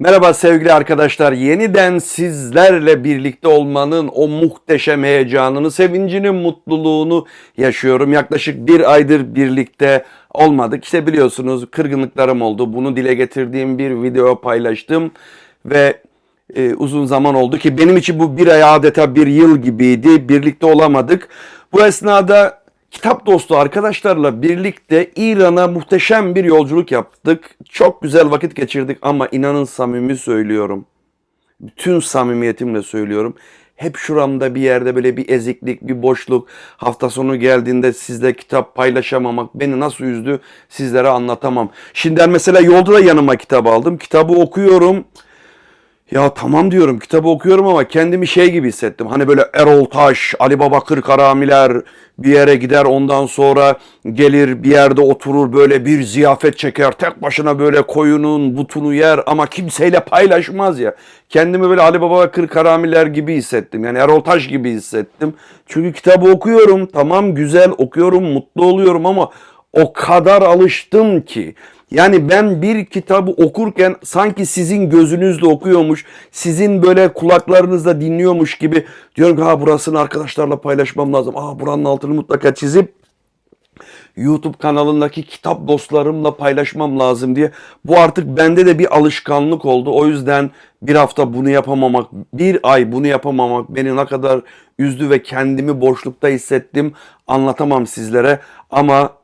Merhaba sevgili arkadaşlar. Yeniden sizlerle birlikte olmanın o muhteşem heyecanını, sevincini, mutluluğunu yaşıyorum. Yaklaşık bir aydır birlikte olmadık. İşte biliyorsunuz kırgınlıklarım oldu. Bunu dile getirdiğim bir video paylaştım ve e, uzun zaman oldu ki benim için bu bir ay adeta bir yıl gibiydi. Birlikte olamadık. Bu esnada kitap dostu arkadaşlarla birlikte İran'a muhteşem bir yolculuk yaptık. Çok güzel vakit geçirdik ama inanın samimi söylüyorum. Bütün samimiyetimle söylüyorum. Hep şuramda bir yerde böyle bir eziklik, bir boşluk. Hafta sonu geldiğinde sizle kitap paylaşamamak beni nasıl üzdü sizlere anlatamam. Şimdi mesela yolda da yanıma kitap aldım. Kitabı okuyorum. Ya tamam diyorum kitabı okuyorum ama kendimi şey gibi hissettim. Hani böyle Erol Taş, Ali Baba Kırkaramiler bir yere gider ondan sonra gelir bir yerde oturur böyle bir ziyafet çeker. Tek başına böyle koyunun butunu yer ama kimseyle paylaşmaz ya. Kendimi böyle Ali Baba Kırkaramiler gibi hissettim. Yani Erol Taş gibi hissettim. Çünkü kitabı okuyorum tamam güzel okuyorum mutlu oluyorum ama o kadar alıştım ki. Yani ben bir kitabı okurken sanki sizin gözünüzle okuyormuş, sizin böyle kulaklarınızla dinliyormuş gibi diyorum ki ha burasını arkadaşlarla paylaşmam lazım. Aa buranın altını mutlaka çizip YouTube kanalındaki kitap dostlarımla paylaşmam lazım diye. Bu artık bende de bir alışkanlık oldu. O yüzden bir hafta bunu yapamamak, bir ay bunu yapamamak beni ne kadar üzdü ve kendimi boşlukta hissettim anlatamam sizlere. Ama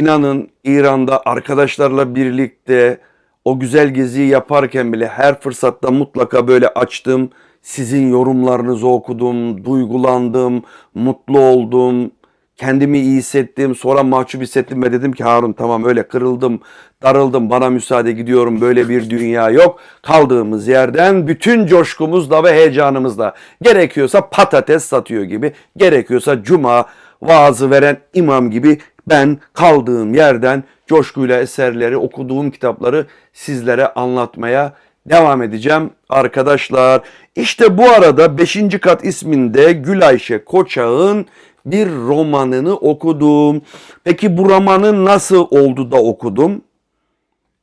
İnanın İran'da arkadaşlarla birlikte o güzel geziyi yaparken bile her fırsatta mutlaka böyle açtım. Sizin yorumlarınızı okudum, duygulandım, mutlu oldum, kendimi iyi hissettim, sonra mahcup hissettim ve dedim ki Harun tamam öyle kırıldım, darıldım, bana müsaade gidiyorum, böyle bir dünya yok. Kaldığımız yerden bütün coşkumuzla ve heyecanımızla gerekiyorsa patates satıyor gibi, gerekiyorsa cuma vaazı veren imam gibi ben kaldığım yerden coşkuyla eserleri, okuduğum kitapları sizlere anlatmaya devam edeceğim arkadaşlar. İşte bu arada 5. kat isminde Gül Ayşe Koçak'ın bir romanını okudum. Peki bu romanı nasıl oldu da okudum?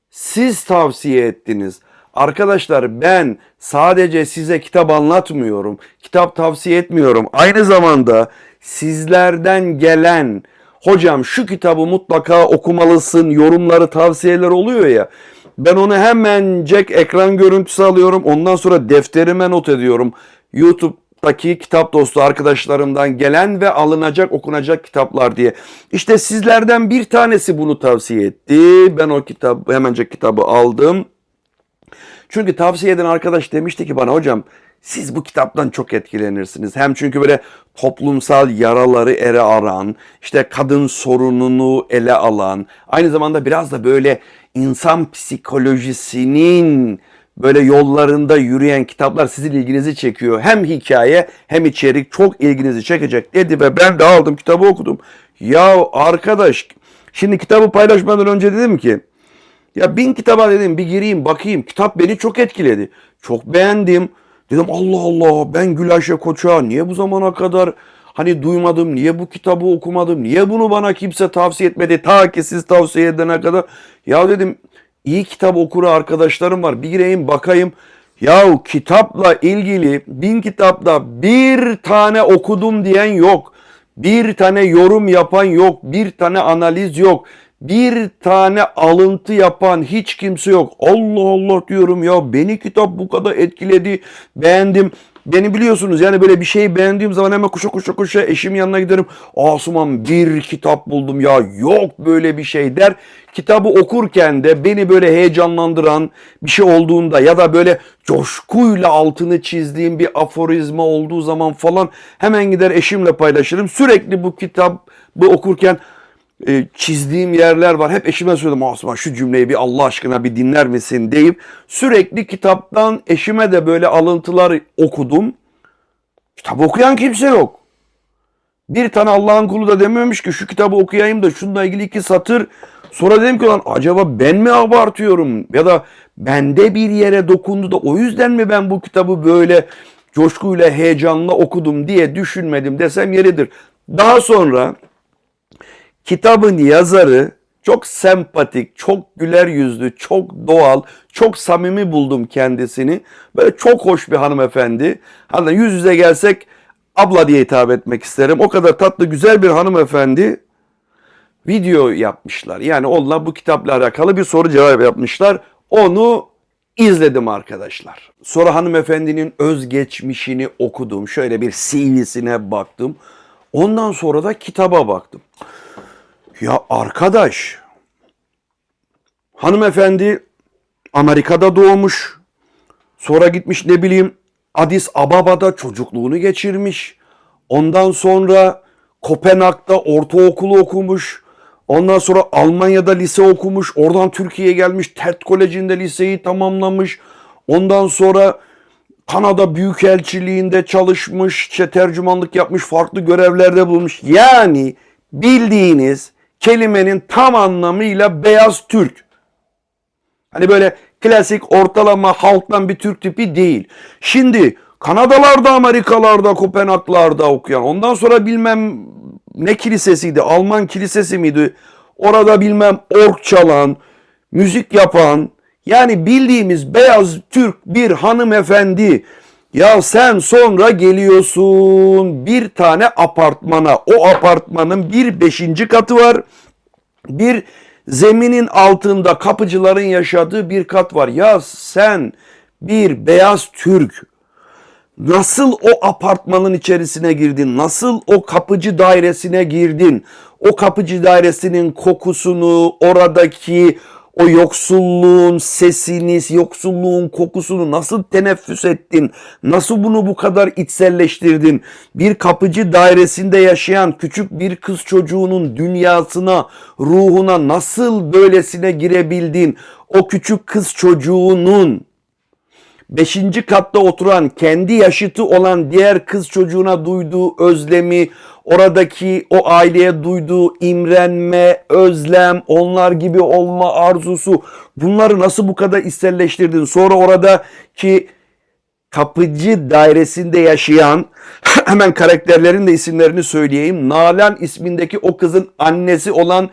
Siz tavsiye ettiniz. Arkadaşlar ben sadece size kitap anlatmıyorum. Kitap tavsiye etmiyorum. Aynı zamanda sizlerden gelen hocam şu kitabı mutlaka okumalısın yorumları tavsiyeler oluyor ya. Ben onu hemencek ekran görüntüsü alıyorum. Ondan sonra defterime not ediyorum. YouTube'daki kitap dostu arkadaşlarımdan gelen ve alınacak okunacak kitaplar diye. İşte sizlerden bir tanesi bunu tavsiye etti. Ben o kitap hemencek kitabı aldım. Çünkü tavsiye eden arkadaş demişti ki bana hocam siz bu kitaptan çok etkilenirsiniz. Hem çünkü böyle toplumsal yaraları ele aran, işte kadın sorununu ele alan, aynı zamanda biraz da böyle insan psikolojisinin böyle yollarında yürüyen kitaplar sizin ilginizi çekiyor. Hem hikaye hem içerik çok ilginizi çekecek dedi ve ben de aldım kitabı okudum. Ya arkadaş şimdi kitabı paylaşmadan önce dedim ki ya bin kitaba dedim bir gireyim bakayım. Kitap beni çok etkiledi. Çok beğendim. Dedim Allah Allah ben Gülayşe Koç'a niye bu zamana kadar hani duymadım, niye bu kitabı okumadım, niye bunu bana kimse tavsiye etmedi ta ki siz tavsiye edene kadar. Ya dedim iyi kitap okuru arkadaşlarım var bir gireyim bakayım. Ya kitapla ilgili bin kitapta bir tane okudum diyen yok. Bir tane yorum yapan yok. Bir tane analiz yok bir tane alıntı yapan hiç kimse yok. Allah Allah diyorum ya beni kitap bu kadar etkiledi. Beğendim. Beni biliyorsunuz yani böyle bir şeyi beğendiğim zaman hemen koşa koşa koşa eşim yanına giderim. Asuman bir kitap buldum ya yok böyle bir şey der. Kitabı okurken de beni böyle heyecanlandıran bir şey olduğunda ya da böyle coşkuyla altını çizdiğim bir aforizma olduğu zaman falan hemen gider eşimle paylaşırım. Sürekli bu kitabı okurken e, çizdiğim yerler var. Hep eşime söyledim Osman şu cümleyi bir Allah aşkına bir dinler misin deyip sürekli kitaptan eşime de böyle alıntılar okudum. Kitap okuyan kimse yok. Bir tane Allah'ın kulu da dememiş ki şu kitabı okuyayım da şununla ilgili iki satır. Sonra dedim ki lan acaba ben mi abartıyorum ya da bende bir yere dokundu da o yüzden mi ben bu kitabı böyle coşkuyla heyecanla okudum diye düşünmedim desem yeridir. Daha sonra kitabın yazarı Çok sempatik, çok güler yüzlü, çok doğal, çok samimi buldum kendisini. Böyle çok hoş bir hanımefendi. Hatta yüz yüze gelsek abla diye hitap etmek isterim. O kadar tatlı, güzel bir hanımefendi video yapmışlar. Yani onunla bu kitapla alakalı bir soru cevap yapmışlar. Onu izledim arkadaşlar. Sonra hanımefendinin özgeçmişini okudum. Şöyle bir CV'sine baktım. Ondan sonra da kitaba baktım. Ya arkadaş, hanımefendi Amerika'da doğmuş. Sonra gitmiş ne bileyim Addis Ababa'da çocukluğunu geçirmiş. Ondan sonra Kopenhag'da ortaokulu okumuş. Ondan sonra Almanya'da lise okumuş. Oradan Türkiye'ye gelmiş. Tert Koleji'nde liseyi tamamlamış. Ondan sonra Kanada Büyükelçiliğinde çalışmış, işte tercümanlık yapmış, farklı görevlerde bulunmuş. Yani bildiğiniz kelimenin tam anlamıyla beyaz Türk. Hani böyle klasik ortalama halktan bir Türk tipi değil. Şimdi Kanadalarda, Amerikalarda, Kopenhaglarda okuyan, ondan sonra bilmem ne kilisesiydi, Alman kilisesi miydi? Orada bilmem ork çalan, müzik yapan, yani bildiğimiz beyaz Türk bir hanımefendi. Ya sen sonra geliyorsun bir tane apartmana. O apartmanın bir beşinci katı var. Bir zeminin altında kapıcıların yaşadığı bir kat var. Ya sen bir beyaz Türk nasıl o apartmanın içerisine girdin? Nasıl o kapıcı dairesine girdin? O kapıcı dairesinin kokusunu, oradaki o yoksulluğun sesini, yoksulluğun kokusunu nasıl teneffüs ettin? Nasıl bunu bu kadar içselleştirdin? Bir kapıcı dairesinde yaşayan küçük bir kız çocuğunun dünyasına, ruhuna nasıl böylesine girebildin? O küçük kız çocuğunun beşinci katta oturan kendi yaşıtı olan diğer kız çocuğuna duyduğu özlemi, oradaki o aileye duyduğu imrenme, özlem, onlar gibi olma arzusu bunları nasıl bu kadar içselleştirdin? Sonra oradaki kapıcı dairesinde yaşayan hemen karakterlerin de isimlerini söyleyeyim. Nalan ismindeki o kızın annesi olan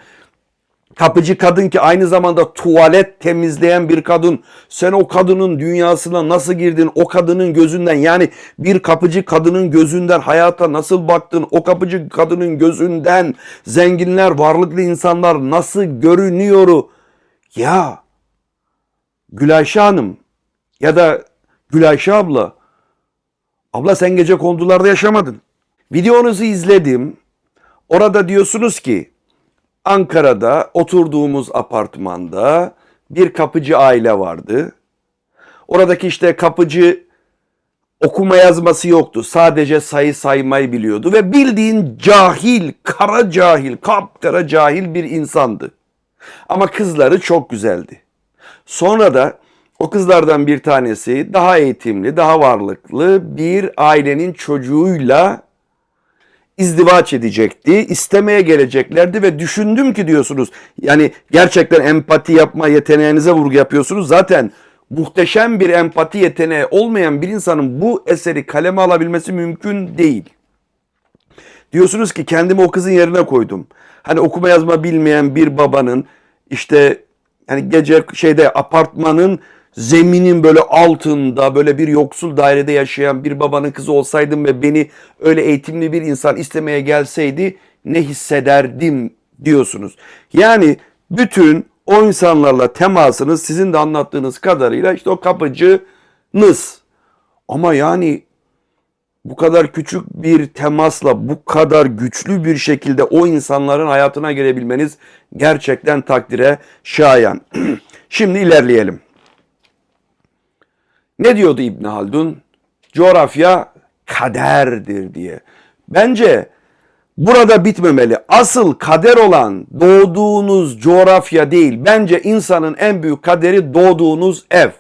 kapıcı kadın ki aynı zamanda tuvalet temizleyen bir kadın. Sen o kadının dünyasına nasıl girdin? O kadının gözünden yani bir kapıcı kadının gözünden hayata nasıl baktın? O kapıcı kadının gözünden zenginler, varlıklı insanlar nasıl görünüyor? Ya Gülayşe Hanım ya da Gülayşe abla. Abla sen gece kondularda yaşamadın. Videonuzu izledim. Orada diyorsunuz ki Ankara'da oturduğumuz apartmanda bir kapıcı aile vardı. Oradaki işte kapıcı okuma yazması yoktu. Sadece sayı saymayı biliyordu ve bildiğin cahil, kara cahil, kapkara cahil bir insandı. Ama kızları çok güzeldi. Sonra da o kızlardan bir tanesi daha eğitimli, daha varlıklı bir ailenin çocuğuyla izdivaç edecekti. istemeye geleceklerdi ve düşündüm ki diyorsunuz. Yani gerçekten empati yapma yeteneğinize vurgu yapıyorsunuz. Zaten muhteşem bir empati yeteneği olmayan bir insanın bu eseri kaleme alabilmesi mümkün değil. Diyorsunuz ki kendimi o kızın yerine koydum. Hani okuma yazma bilmeyen bir babanın işte yani gece şeyde apartmanın zeminin böyle altında böyle bir yoksul dairede yaşayan bir babanın kızı olsaydım ve beni öyle eğitimli bir insan istemeye gelseydi ne hissederdim diyorsunuz. Yani bütün o insanlarla temasınız sizin de anlattığınız kadarıyla işte o kapıcınız. Ama yani bu kadar küçük bir temasla bu kadar güçlü bir şekilde o insanların hayatına girebilmeniz gerçekten takdire şayan. Şimdi ilerleyelim. Ne diyordu İbn Haldun? Coğrafya kaderdir diye. Bence burada bitmemeli. Asıl kader olan doğduğunuz coğrafya değil. Bence insanın en büyük kaderi doğduğunuz ev.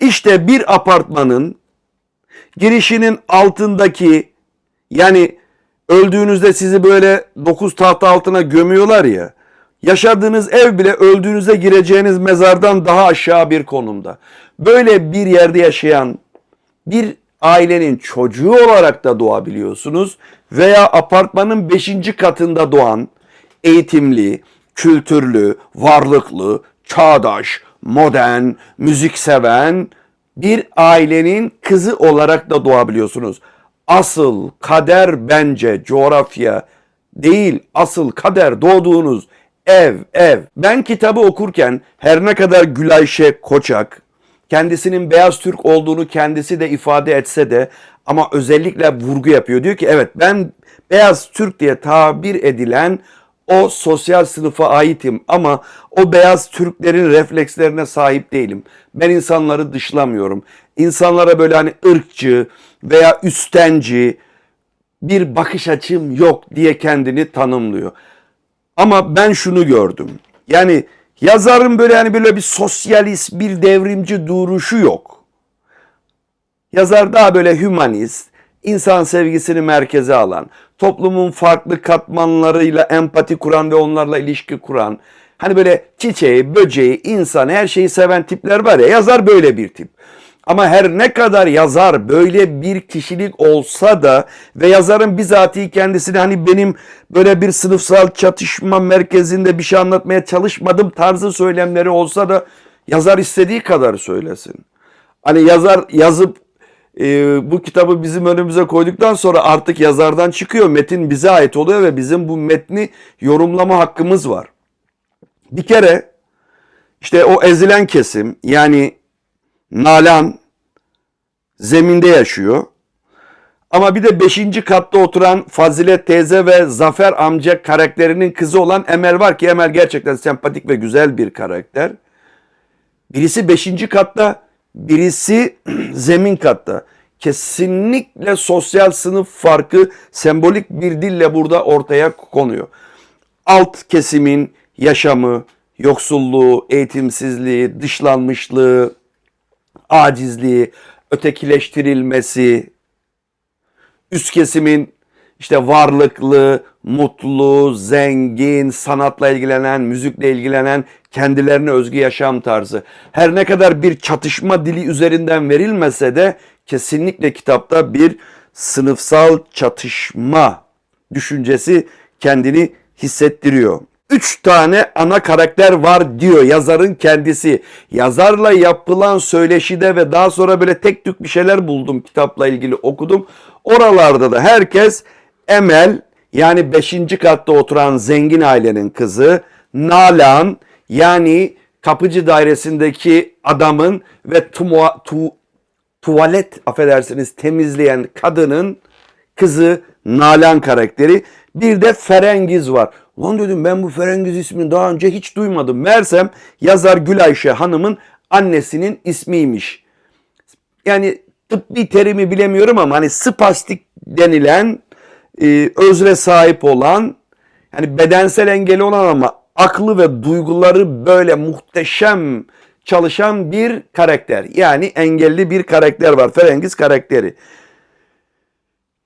İşte bir apartmanın girişinin altındaki yani öldüğünüzde sizi böyle dokuz tahta altına gömüyorlar ya. Yaşadığınız ev bile öldüğünüzde gireceğiniz mezardan daha aşağı bir konumda. Böyle bir yerde yaşayan bir ailenin çocuğu olarak da doğabiliyorsunuz veya apartmanın 5. katında doğan eğitimli, kültürlü, varlıklı, çağdaş, modern, müzik seven bir ailenin kızı olarak da doğabiliyorsunuz. Asıl kader bence coğrafya değil, asıl kader doğduğunuz ev, ev. Ben kitabı okurken her ne kadar Gülayşe Koçak kendisinin beyaz Türk olduğunu kendisi de ifade etse de ama özellikle vurgu yapıyor. Diyor ki evet ben beyaz Türk diye tabir edilen o sosyal sınıfa aitim ama o beyaz Türklerin reflekslerine sahip değilim. Ben insanları dışlamıyorum. İnsanlara böyle hani ırkçı veya üstenci bir bakış açım yok diye kendini tanımlıyor. Ama ben şunu gördüm. Yani yazarın böyle hani böyle bir sosyalist, bir devrimci duruşu yok. Yazar daha böyle hümanist, insan sevgisini merkeze alan, toplumun farklı katmanlarıyla empati kuran ve onlarla ilişki kuran, hani böyle çiçeği, böceği, insan, her şeyi seven tipler var ya, yazar böyle bir tip. Ama her ne kadar yazar böyle bir kişilik olsa da ve yazarın bizatihi kendisini hani benim böyle bir sınıfsal çatışma merkezinde bir şey anlatmaya çalışmadım tarzı söylemleri olsa da yazar istediği kadar söylesin. Hani yazar yazıp e, bu kitabı bizim önümüze koyduktan sonra artık yazardan çıkıyor. Metin bize ait oluyor ve bizim bu metni yorumlama hakkımız var. Bir kere işte o ezilen kesim yani Nalan zeminde yaşıyor. Ama bir de 5. katta oturan Fazilet teyze ve Zafer amca karakterinin kızı olan Emel var ki Emel gerçekten sempatik ve güzel bir karakter. Birisi 5. katta, birisi zemin katta. Kesinlikle sosyal sınıf farkı sembolik bir dille burada ortaya konuyor. Alt kesimin yaşamı, yoksulluğu, eğitimsizliği, dışlanmışlığı, acizliği, ötekileştirilmesi, üst kesimin işte varlıklı, mutlu, zengin, sanatla ilgilenen, müzikle ilgilenen kendilerine özgü yaşam tarzı. Her ne kadar bir çatışma dili üzerinden verilmese de kesinlikle kitapta bir sınıfsal çatışma düşüncesi kendini hissettiriyor. Üç tane ana karakter var diyor yazarın kendisi. Yazarla yapılan söyleşide ve daha sonra böyle tek tük bir şeyler buldum kitapla ilgili okudum. Oralarda da herkes Emel yani 5. katta oturan zengin ailenin kızı, Nalan yani kapıcı dairesindeki adamın ve tumu, tu, tuvalet affedersiniz temizleyen kadının kızı Nalan karakteri. Bir de Ferengiz var. Lan dedim ben bu Ferengiz ismini daha önce hiç duymadım. Mersem yazar Gülayşe Hanım'ın annesinin ismiymiş. Yani tıbbi terimi bilemiyorum ama hani spastik denilen e, özre sahip olan yani bedensel engeli olan ama aklı ve duyguları böyle muhteşem çalışan bir karakter. Yani engelli bir karakter var. Ferengiz karakteri.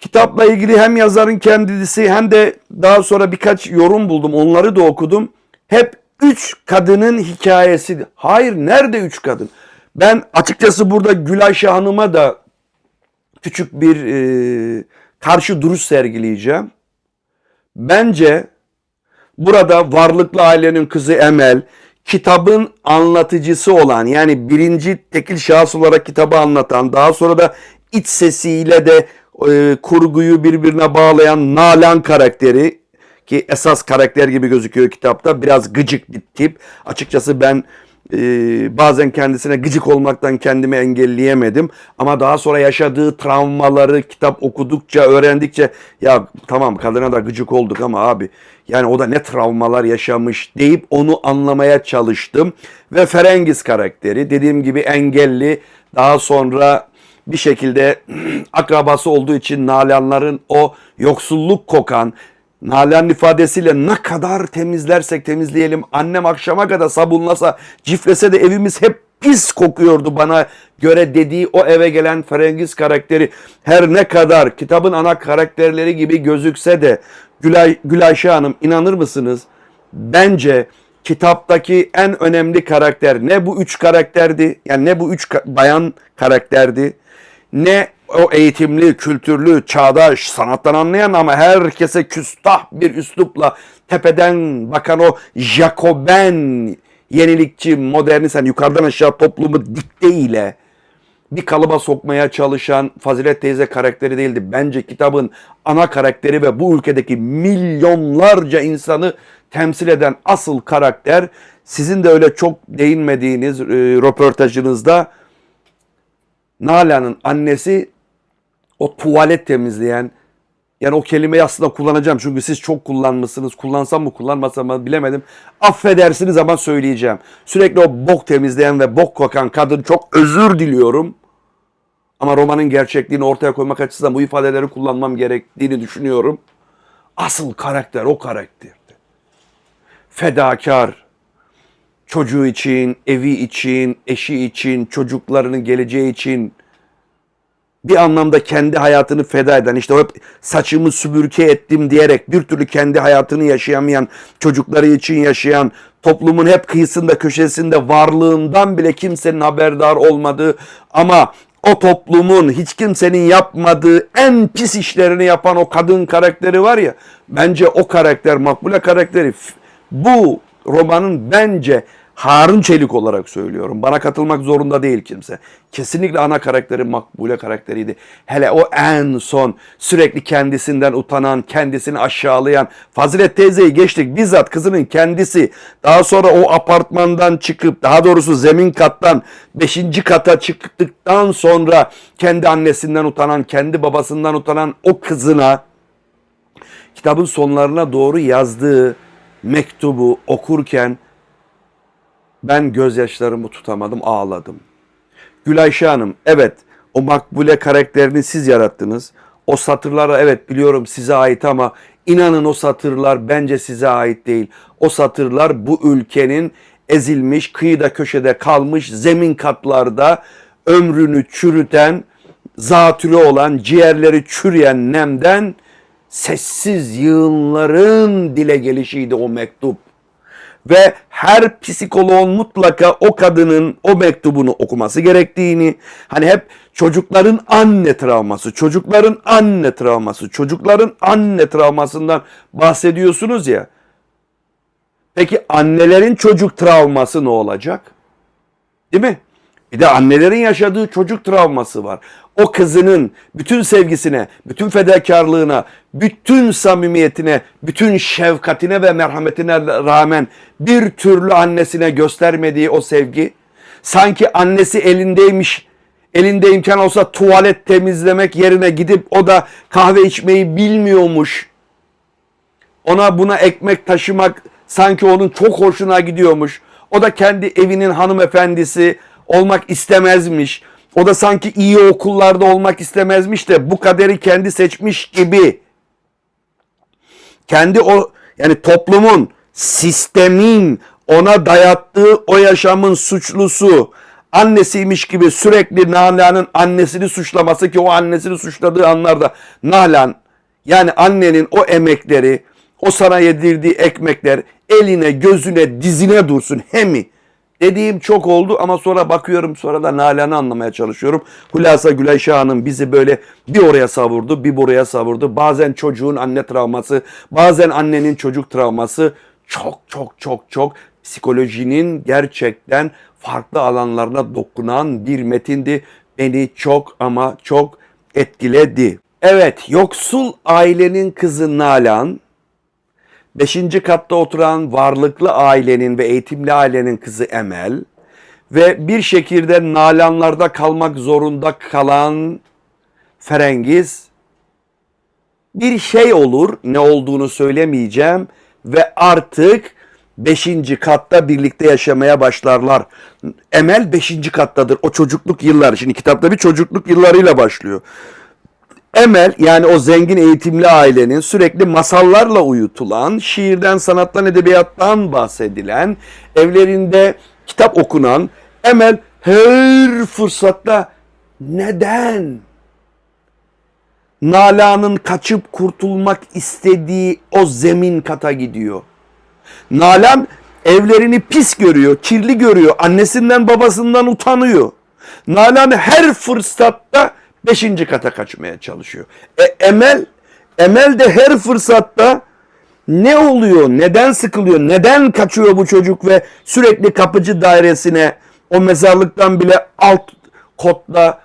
Kitapla ilgili hem yazarın kendisi hem de daha sonra birkaç yorum buldum. Onları da okudum. Hep üç kadının hikayesi. Hayır nerede üç kadın? Ben açıkçası burada Gülayşe Hanım'a da küçük bir e, karşı duruş sergileyeceğim. Bence burada varlıklı ailenin kızı Emel, kitabın anlatıcısı olan yani birinci tekil şahıs olarak kitabı anlatan daha sonra da iç sesiyle de e, kurguyu birbirine bağlayan Nalan karakteri ki esas karakter gibi gözüküyor kitapta biraz gıcık bir tip. Açıkçası ben e, bazen kendisine gıcık olmaktan kendimi engelleyemedim. Ama daha sonra yaşadığı travmaları kitap okudukça, öğrendikçe ya tamam kadına da gıcık olduk ama abi yani o da ne travmalar yaşamış deyip onu anlamaya çalıştım. Ve Ferengiz karakteri dediğim gibi engelli daha sonra bir şekilde akrabası olduğu için Nalanların o yoksulluk kokan Nalan ifadesiyle ne kadar temizlersek temizleyelim annem akşama kadar sabunlasa ciflese de evimiz hep pis kokuyordu bana göre dediği o eve gelen Ferengiz karakteri. Her ne kadar kitabın ana karakterleri gibi gözükse de Gülay, Gülayşe Hanım inanır mısınız? Bence kitaptaki en önemli karakter ne bu üç karakterdi? Yani ne bu üç bayan karakterdi ne o eğitimli, kültürlü, çağdaş, sanattan anlayan ama herkese küstah bir üslupla tepeden bakan o Jacoben yenilikçi, modernist, hani yukarıdan aşağı toplumu dikte ile bir kalıba sokmaya çalışan Fazilet teyze karakteri değildi. Bence kitabın ana karakteri ve bu ülkedeki milyonlarca insanı temsil eden asıl karakter sizin de öyle çok değinmediğiniz e, röportajınızda Nalan'ın annesi o tuvalet temizleyen yani o kelimeyi aslında kullanacağım çünkü siz çok kullanmışsınız. Kullansam mı kullanmasam mı bilemedim. Affedersiniz ama söyleyeceğim. Sürekli o bok temizleyen ve bok kokan kadın çok özür diliyorum. Ama romanın gerçekliğini ortaya koymak açısından bu ifadeleri kullanmam gerektiğini düşünüyorum. Asıl karakter o karakterdi. Fedakar, çocuğu için, evi için, eşi için, çocuklarının geleceği için bir anlamda kendi hayatını feda eden işte hep saçımı sübürke ettim diyerek bir türlü kendi hayatını yaşayamayan çocukları için yaşayan toplumun hep kıyısında köşesinde varlığından bile kimsenin haberdar olmadığı ama o toplumun hiç kimsenin yapmadığı en pis işlerini yapan o kadın karakteri var ya bence o karakter Makbule karakteri. Bu romanın bence Harun Çelik olarak söylüyorum. Bana katılmak zorunda değil kimse. Kesinlikle ana karakteri Makbule karakteriydi. Hele o en son sürekli kendisinden utanan, kendisini aşağılayan Fazilet teyzeyi geçtik. Bizzat kızının kendisi daha sonra o apartmandan çıkıp daha doğrusu zemin kattan 5. kata çıktıktan sonra kendi annesinden utanan, kendi babasından utanan o kızına kitabın sonlarına doğru yazdığı mektubu okurken ben gözyaşlarımı tutamadım, ağladım. Gülayşe Hanım, evet o makbule karakterini siz yarattınız. O satırlara evet biliyorum size ait ama inanın o satırlar bence size ait değil. O satırlar bu ülkenin ezilmiş, kıyıda köşede kalmış zemin katlarda ömrünü çürüten, zatürre olan, ciğerleri çürüyen nemden sessiz yığınların dile gelişiydi o mektup ve her psikoloğun mutlaka o kadının o mektubunu okuması gerektiğini hani hep çocukların anne travması, çocukların anne travması, çocukların anne travmasından bahsediyorsunuz ya. Peki annelerin çocuk travması ne olacak? Değil mi? Bir de annelerin yaşadığı çocuk travması var. O kızının bütün sevgisine, bütün fedakarlığına, bütün samimiyetine, bütün şefkatine ve merhametine rağmen bir türlü annesine göstermediği o sevgi, sanki annesi elindeymiş, elinde imkan olsa tuvalet temizlemek yerine gidip o da kahve içmeyi bilmiyormuş. Ona buna ekmek taşımak sanki onun çok hoşuna gidiyormuş. O da kendi evinin hanımefendisi olmak istemezmiş. O da sanki iyi okullarda olmak istemezmiş de bu kaderi kendi seçmiş gibi. Kendi o yani toplumun, sistemin ona dayattığı o yaşamın suçlusu annesiymiş gibi sürekli Nalan'ın annesini suçlaması ki o annesini suçladığı anlarda Nalan yani annenin o emekleri, o sana yedirdiği ekmekler eline, gözüne, dizine dursun hemi. Dediğim çok oldu ama sonra bakıyorum sonra da Nalan'ı anlamaya çalışıyorum. Hulasa Gülayşe Hanım bizi böyle bir oraya savurdu bir buraya savurdu. Bazen çocuğun anne travması bazen annenin çocuk travması çok çok çok çok psikolojinin gerçekten farklı alanlarına dokunan bir metindi. Beni çok ama çok etkiledi. Evet yoksul ailenin kızı Nalan Beşinci katta oturan varlıklı ailenin ve eğitimli ailenin kızı Emel ve bir şekilde nalanlarda kalmak zorunda kalan Ferengiz bir şey olur ne olduğunu söylemeyeceğim ve artık beşinci katta birlikte yaşamaya başlarlar. Emel beşinci kattadır o çocukluk yılları şimdi kitapta bir çocukluk yıllarıyla başlıyor. Emel yani o zengin eğitimli ailenin sürekli masallarla uyutulan, şiirden, sanattan, edebiyattan bahsedilen, evlerinde kitap okunan Emel her fırsatta neden Nalan'ın kaçıp kurtulmak istediği o zemin kata gidiyor. Nalan evlerini pis görüyor, kirli görüyor, annesinden babasından utanıyor. Nalan her fırsatta beşinci kata kaçmaya çalışıyor. E, Emel, Emel de her fırsatta ne oluyor, neden sıkılıyor, neden kaçıyor bu çocuk ve sürekli kapıcı dairesine o mezarlıktan bile alt kotta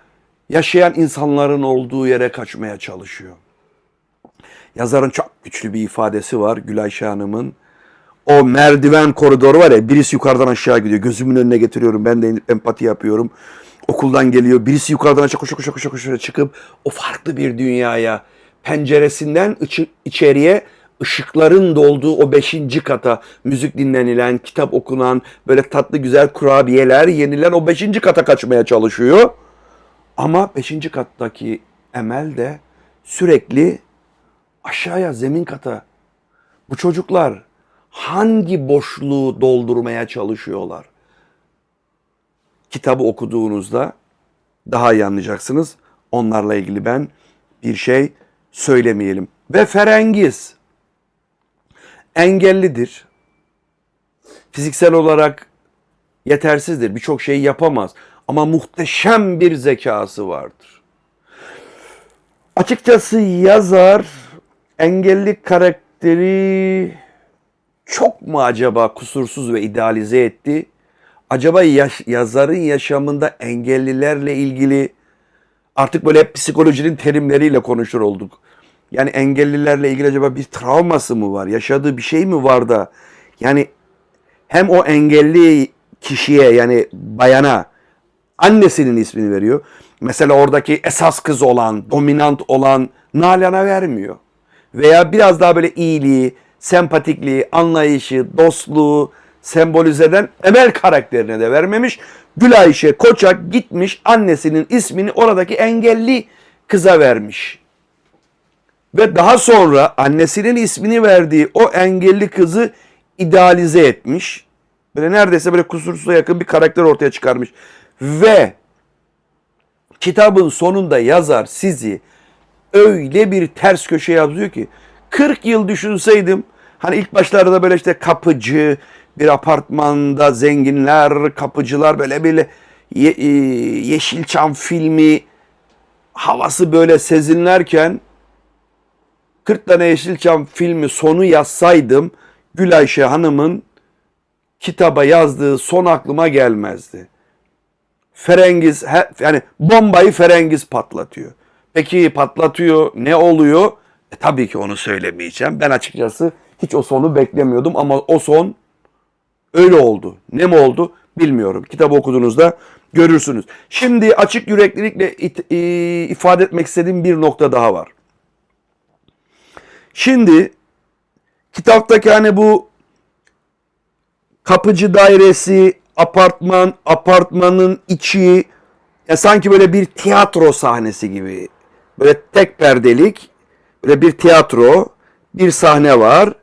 yaşayan insanların olduğu yere kaçmaya çalışıyor. Yazarın çok güçlü bir ifadesi var Gülayşe Hanım'ın. O merdiven koridoru var ya birisi yukarıdan aşağı gidiyor. Gözümün önüne getiriyorum. Ben de empati yapıyorum. Okuldan geliyor. Birisi yukarıdan aşağı koşa koşa koşa koşa çıkıp o farklı bir dünyaya penceresinden içeriye ışıkların dolduğu o beşinci kata müzik dinlenilen, kitap okunan, böyle tatlı güzel kurabiyeler yenilen o beşinci kata kaçmaya çalışıyor. Ama beşinci kattaki Emel de sürekli aşağıya zemin kata bu çocuklar hangi boşluğu doldurmaya çalışıyorlar? Kitabı okuduğunuzda daha iyi anlayacaksınız. Onlarla ilgili ben bir şey söylemeyelim. Ve Ferengiz engellidir. Fiziksel olarak yetersizdir. Birçok şeyi yapamaz. Ama muhteşem bir zekası vardır. Açıkçası yazar engelli karakteri çok mu acaba kusursuz ve idealize etti? Acaba yaş- yazarın yaşamında engellilerle ilgili artık böyle hep psikolojinin terimleriyle konuşur olduk. Yani engellilerle ilgili acaba bir travması mı var? Yaşadığı bir şey mi var da? Yani hem o engelli kişiye yani bayana annesinin ismini veriyor. Mesela oradaki esas kız olan, dominant olan Nalan'a vermiyor. Veya biraz daha böyle iyiliği, sempatikliği, anlayışı, dostluğu sembolize eden Emel karakterine de vermemiş. Gülayşe Koçak gitmiş annesinin ismini oradaki engelli kıza vermiş. Ve daha sonra annesinin ismini verdiği o engelli kızı idealize etmiş. Böyle neredeyse böyle kusursuza yakın bir karakter ortaya çıkarmış. Ve kitabın sonunda yazar sizi öyle bir ters köşe yazıyor ki 40 yıl düşünseydim hani ilk başlarda böyle işte kapıcı bir apartmanda zenginler kapıcılar böyle böyle ye, e, Yeşilçam filmi havası böyle sezinlerken 40 tane Yeşilçam filmi sonu yazsaydım Gülayşe Hanım'ın kitaba yazdığı son aklıma gelmezdi. Ferengiz yani bombayı Ferengiz patlatıyor. Peki patlatıyor ne oluyor? E, tabii ki onu söylemeyeceğim. Ben açıkçası hiç o sonu beklemiyordum ama o son öyle oldu. Ne mi oldu bilmiyorum. Kitabı okuduğunuzda görürsünüz. Şimdi açık yüreklilikle it- i- ifade etmek istediğim bir nokta daha var. Şimdi kitaptaki hani bu kapıcı dairesi, apartman, apartmanın içi ya sanki böyle bir tiyatro sahnesi gibi. Böyle tek perdelik, böyle bir tiyatro, bir sahne var.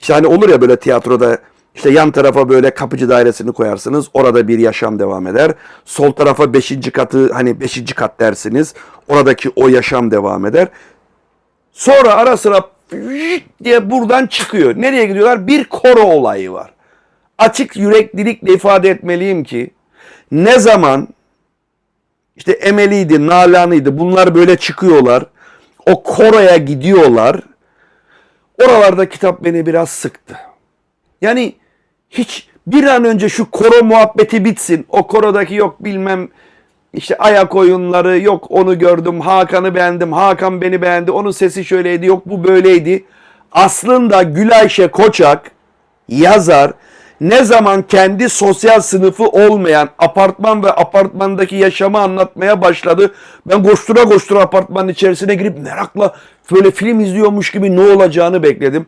İşte hani olur ya böyle tiyatroda işte yan tarafa böyle kapıcı dairesini koyarsınız. Orada bir yaşam devam eder. Sol tarafa beşinci katı hani beşinci kat dersiniz. Oradaki o yaşam devam eder. Sonra ara sıra diye buradan çıkıyor. Nereye gidiyorlar? Bir koro olayı var. Açık yüreklilikle ifade etmeliyim ki ne zaman işte Emel'iydi, Nalan'ıydı bunlar böyle çıkıyorlar. O koroya gidiyorlar. Oralarda kitap beni biraz sıktı. Yani hiç bir an önce şu koro muhabbeti bitsin. O korodaki yok bilmem işte ayak oyunları yok onu gördüm Hakan'ı beğendim Hakan beni beğendi onun sesi şöyleydi yok bu böyleydi. Aslında Gülayşe Koçak yazar ne zaman kendi sosyal sınıfı olmayan apartman ve apartmandaki yaşamı anlatmaya başladı. Ben koştura koştura apartmanın içerisine girip merakla böyle film izliyormuş gibi ne olacağını bekledim.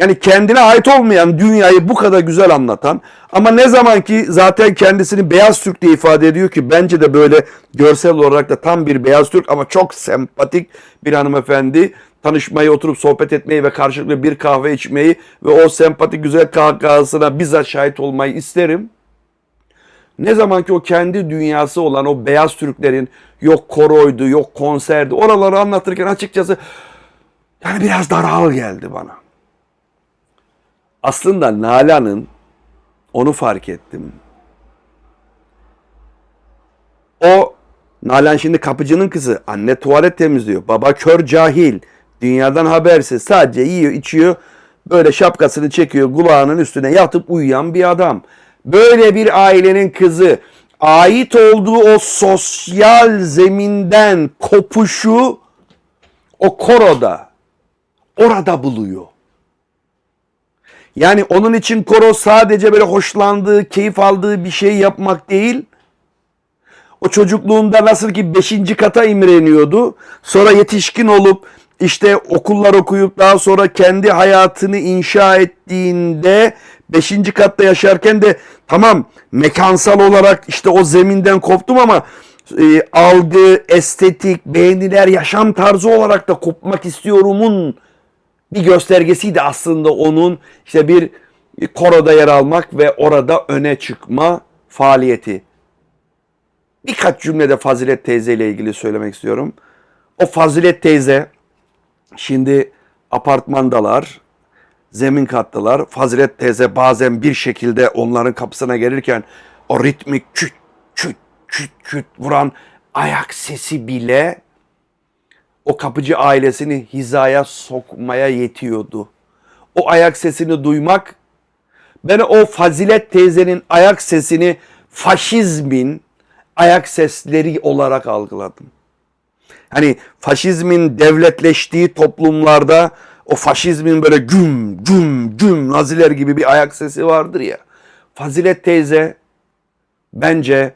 Yani kendine ait olmayan dünyayı bu kadar güzel anlatan ama ne zaman ki zaten kendisini beyaz Türk diye ifade ediyor ki bence de böyle görsel olarak da tam bir beyaz Türk ama çok sempatik bir hanımefendi tanışmayı, oturup sohbet etmeyi ve karşılıklı bir kahve içmeyi ve o sempatik güzel kahkahasına bizzat şahit olmayı isterim. Ne zaman ki o kendi dünyası olan o beyaz Türklerin yok koroydu, yok konserdi oraları anlatırken açıkçası yani biraz daral geldi bana. Aslında Nalan'ın onu fark ettim. O Nalan şimdi kapıcının kızı. Anne tuvalet temizliyor. Baba kör cahil. Dünyadan habersiz. Sadece yiyor içiyor. Böyle şapkasını çekiyor kulağının üstüne yatıp uyuyan bir adam. Böyle bir ailenin kızı ait olduğu o sosyal zeminden kopuşu o koroda orada buluyor. Yani onun için koro sadece böyle hoşlandığı, keyif aldığı bir şey yapmak değil. O çocukluğunda nasıl ki 5. kata imreniyordu. Sonra yetişkin olup işte okullar okuyup daha sonra kendi hayatını inşa ettiğinde 5. katta yaşarken de tamam mekansal olarak işte o zeminden koptum ama e, algı, estetik, beğeniler, yaşam tarzı olarak da kopmak istiyorumun bir göstergesiydi aslında onun işte bir koroda yer almak ve orada öne çıkma faaliyeti. Birkaç cümlede Fazilet teyze ile ilgili söylemek istiyorum. O Fazilet teyze şimdi apartmandalar, zemin kattılar. Fazilet teyze bazen bir şekilde onların kapısına gelirken o ritmik küt küt küt küt vuran ayak sesi bile o kapıcı ailesini hizaya sokmaya yetiyordu. O ayak sesini duymak ben o Fazilet teyzenin ayak sesini faşizmin ayak sesleri olarak algıladım. Hani faşizmin devletleştiği toplumlarda o faşizmin böyle güm güm güm naziler gibi bir ayak sesi vardır ya. Fazilet teyze bence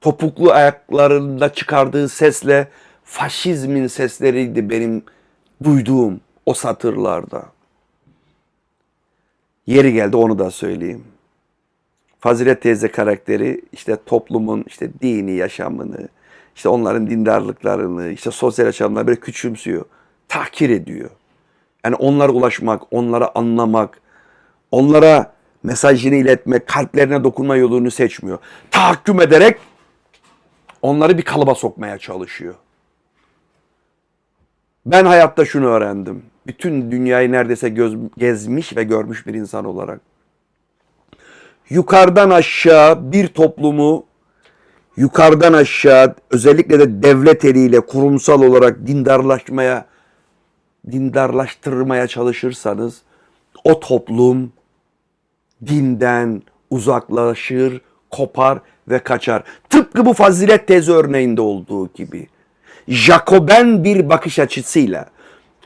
topuklu ayaklarında çıkardığı sesle faşizmin sesleriydi benim duyduğum o satırlarda. Yeri geldi onu da söyleyeyim. Fazilet teyze karakteri işte toplumun işte dini yaşamını, işte onların dindarlıklarını, işte sosyal yaşamlarını böyle küçümsüyor. Tahkir ediyor. Yani onlara ulaşmak, onlara anlamak, onlara mesajını iletmek, kalplerine dokunma yolunu seçmiyor. Tahakküm ederek onları bir kalıba sokmaya çalışıyor. Ben hayatta şunu öğrendim. Bütün dünyayı neredeyse göz, gezmiş ve görmüş bir insan olarak. Yukarıdan aşağı bir toplumu yukarıdan aşağı özellikle de devlet eliyle kurumsal olarak dindarlaşmaya dindarlaştırmaya çalışırsanız o toplum dinden uzaklaşır, kopar ve kaçar. Tıpkı bu fazilet tezi örneğinde olduğu gibi. Jacoben bir bakış açısıyla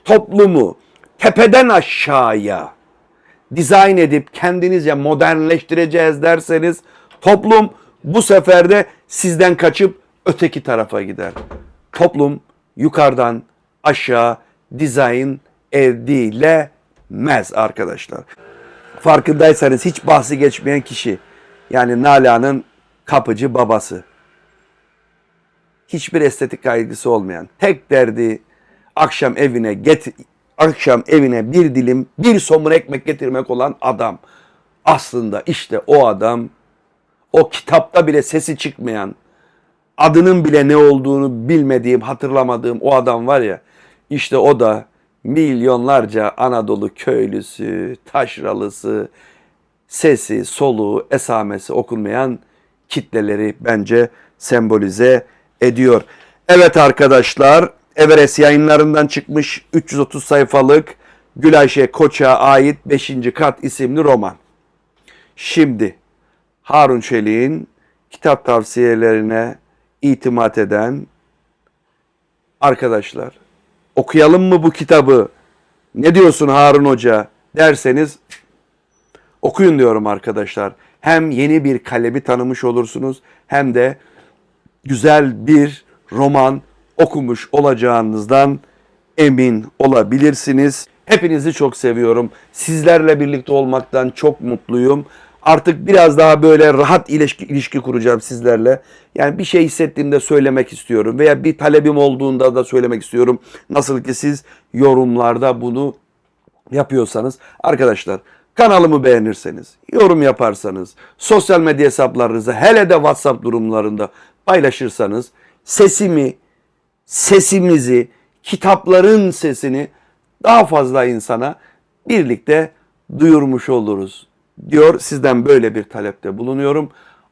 toplumu tepeden aşağıya dizayn edip kendinizce modernleştireceğiz derseniz toplum bu sefer de sizden kaçıp öteki tarafa gider. Toplum yukarıdan aşağı dizayn edilemez arkadaşlar. Farkındaysanız hiç bahsi geçmeyen kişi yani Nalan'ın kapıcı babası. Hiçbir estetik kaygısı olmayan, tek derdi akşam evine get akşam evine bir dilim, bir somun ekmek getirmek olan adam. Aslında işte o adam o kitapta bile sesi çıkmayan, adının bile ne olduğunu bilmediğim, hatırlamadığım o adam var ya. İşte o da milyonlarca Anadolu köylüsü, taşralısı, sesi, soluğu, esamesi okunmayan kitleleri bence sembolize ediyor. Evet arkadaşlar, Everest yayınlarından çıkmış 330 sayfalık Gülayşe Koç'a ait 5. Kat isimli roman. Şimdi Harun Çelik'in kitap tavsiyelerine itimat eden arkadaşlar okuyalım mı bu kitabı? Ne diyorsun Harun Hoca derseniz okuyun diyorum arkadaşlar. Hem yeni bir kalemi tanımış olursunuz hem de güzel bir roman okumuş olacağınızdan emin olabilirsiniz. Hepinizi çok seviyorum. Sizlerle birlikte olmaktan çok mutluyum. Artık biraz daha böyle rahat ilişki, ilişki kuracağım sizlerle. Yani bir şey hissettiğimde söylemek istiyorum veya bir talebim olduğunda da söylemek istiyorum. Nasıl ki siz yorumlarda bunu yapıyorsanız arkadaşlar kanalımı beğenirseniz, yorum yaparsanız, sosyal medya hesaplarınızda hele de WhatsApp durumlarında paylaşırsanız sesimi, sesimizi, kitapların sesini daha fazla insana birlikte duyurmuş oluruz diyor. Sizden böyle bir talepte bulunuyorum.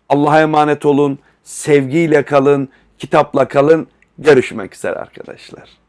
Allah'a emanet olun. Sevgiyle kalın. kitapla kalın. Görüşmek üzere arkadaşlar.